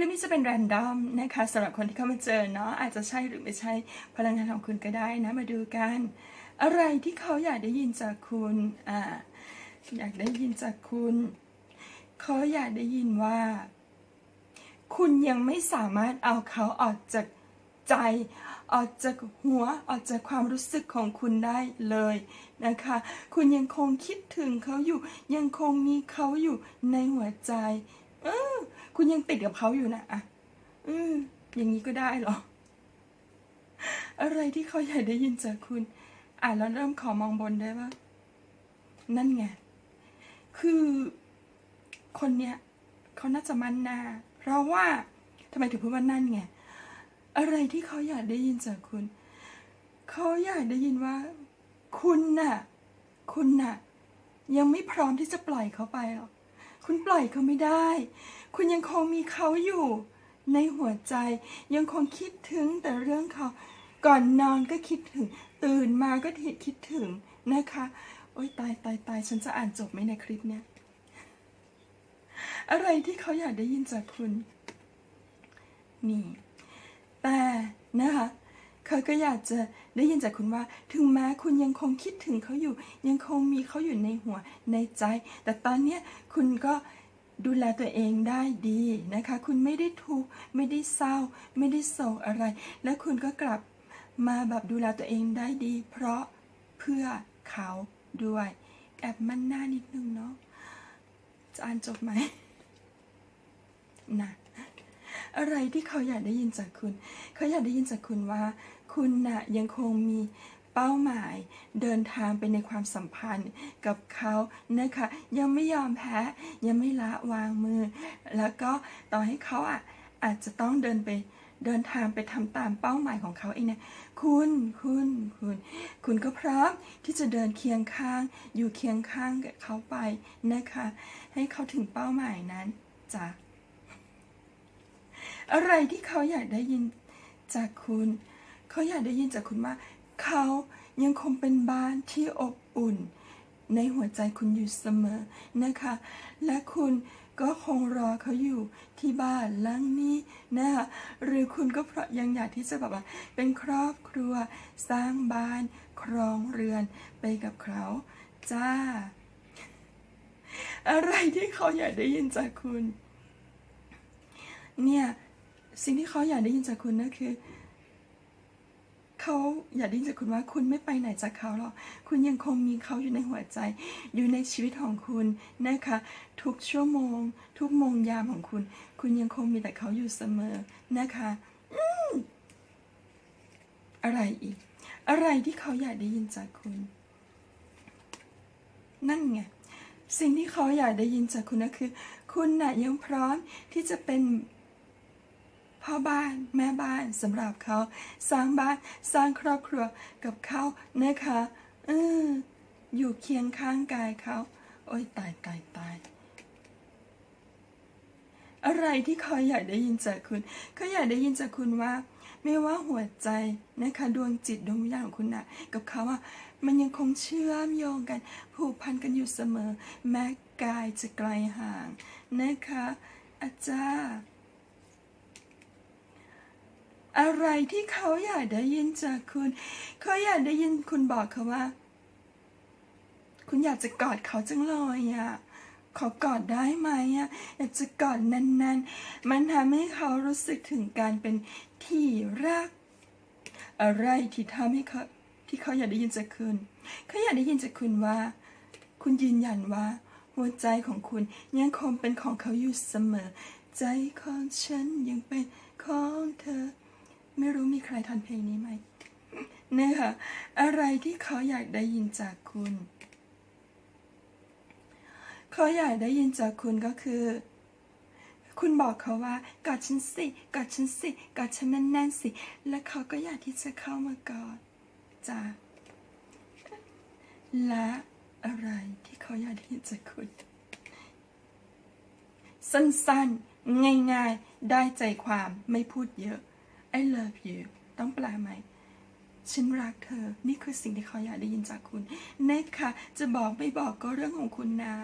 ลิปนี้จะเป็นแรนดอมนะคะสำหรับคนที่เข้ามาเจอเนาะอาจจะใช่หรือไม่ใช่พลังงานของคุณก็ได้นะมาดูกัน อะไรที่เขาอยากได้ยินจากคุณอ่าอยากได้ยินจากคุณเขาอยากได้ยินว่า คุณยังไม่สามารถเอาเขาออกจากใจ ออกจากหัวออกจากความรู้สึกของคุณได้เลยนะคะ คุณยังคงคิดถึงเขาอยู่ ยังคงมีเขาอยู่ในหัวใจ เออ คุณยังติดกับเขาอยู่นะอะอืมอย่างนี้ก็ได้เหรอ อะไรที่เขาอยากได้ยินจากคุณ อ่านแล้วเริ่มขอมองบนได้ปะนั่นไง คือคนเนี้ยเขาน่าจะมั่นหน้า เพราะว่าทำไมถึงพูดว่านั่นไง อะไรที่เขาอยากได้ยินจากคุณ เขาอยากได้ยินว่า คุณน่ะ คุณน่ะ ยังไม่พร้อมที่จะปล่อยเขาไปหรอก คุณปล่อยเขาไม่ได้ คุณยังคงมีเขาอยู่ ในหัวใจยังคงคิดถึงแต่เรื่องเขา ก่อนนอนก็คิดถึง ตื่นมาก็คิดถึงนะคะ โอ๊ยตายตายตายฉันจะอ่านจบไหมในคลิปเนี้ยอะไรที่เขาอยากได้ยินจากคุณ นี่ แต่นะคะเขาก็อยากจะ ได้ยินจากคุณว่า ถึงแม้คุณยังคงคิดถึงเขาอยู่ ยังคงมีเขาอยู่ในหัวในใจ แต่ตอนเนี้ยคุณก็ดูแลตัวเองได้ดีนะคะ คุณไม่ได้ทุกข์ไม่ได้เศร้า ไม่ได้โศกอะไร และคุณก็กลับมาแบบดูแลตัวเองได้ดี เพราะเพื่อเขาด้วยแอบมั่นหน้านิดนึงเนาะจะอ่านจบไหมนะ อะไรที่เขาอยากได้ยินจากคุณ เขาอยากได้ยินจากคุณว่า คุณน่ะยังคงมีเป้าหมายเดินทางไปในความสัมพันธ์กับเขานะคะ ยังไม่ยอมแพ้ ยังไม่ละวางมือ แล้วก็ต่อให้เขาอะอาจจะต้องเดินไปเดินทางไปทำตามเป้าหมายของเขาเองเนี่ย คุณคุณคุณ คุณก็พร้อมที่จะเดินเคียงข้าง อยู่เคียงข้างกับเขาไปนะคะ ให้เขาถึงเป้าหมายนั้นจ้ะ อะไรที่เขาอยากได้ยินจากคุณ เขาอยากได้ยินจากคุณว่าเขายังคงเป็นบ้านที่อบอุ่น ในหัวใจคุณอยู่เสมอนะคะ และคุณก็คงรอเขาอยู่ที่บ้านหลังนี้นะคะหรือคุณก็เพราะยังอยากที่จะแบบว่า เป็นครอบครัวสร้างบ้าน ครองเรือนไปกับเขาจ้า อะไรที่เขาอยากได้ยินจากคุณ เนี่ย สิ่งที่เขาอยากได้ยินจากคุณนั่นคือเขาอยากได้ยินจากคุณว่าคุณไม่ไปไหนจากเขาหรอก คุณยังคงมีเขาอยู่ในหัวใจ อยู่ในชีวิตของคุณนะคะ ทุกชั่วโมง ทุกโมงยามของคุณ คุณยังคงมีแต่เขาอยู่เสมอนะคะอืมอะไรอีก อะไรที่เขาอยากได้ยินจากคุณ นั่นไง สิ่งที่เขาอยากได้ยินจากคุณนะคือ คุณน่ะยังพร้อมที่จะเป็น พ่อบ้านแม่บ้านสำหรับเขาสร้างบ้านสร้างครอบครัวกับเขานะคะเอออยู่เคียงข้างกายเขาโอ้ยตายตายตายอะไรที่เขาอยากได้ยินจากคุณเขาอยากได้ยินจากคุณว่า ไม่ว่าหัวใจนะคะดวงจิตดวงวิญญาณของคุณนะกับเขาอะมันยังคงเชื่อมโยงกัน ผูกพันกันอยู่เสมอ แม้กายจะไกลห่างนะคะอาจารย์ อะไรที่เขาอยากได้ยินจากคุณ เขาอยากได้ยินคุณบอกเขาว่า คุณอยากจะกอดเขาจังเลยอะขอกอดได้ไหมอะอยากจะกอดแน่นๆ มันทำให้เขารู้สึกถึงการเป็นที่รัก อะไรที่ทำให้เขาที่เขาอยากได้ยินจากคุณ เขาอยากได้ยินจากคุณว่า คุณยืนยันว่า หัวใจของคุณยังคงเป็นของเขาอยู่เสมอ ใจของฉันยังเป็นของเธอ ไม่รู้มีใครทันเพลงนี้ไหมเนี่ยค่ะ อะไรที่เขาอยากได้ยินจากคุณ เขาอยากได้ยินจากคุณก็คือ คุณบอกเขาว่ากอดฉันสิกอดฉันสิกอดฉันแน่นๆสิ และเขาก็อยากที่จะเข้ามากอดจ้าและอะไรที่เขาอยากได้ยินจากคุณ สั้นๆ ง่ายๆ ได้ใจความไม่พูดเยอะ I love you ต้องแปลไหม ฉันรักเธอ นี่คือสิ่งที่เขาอยากได้ยินจากคุณ เนคค่ะ จะบอกไม่บอกก็เรื่องของคุณนะ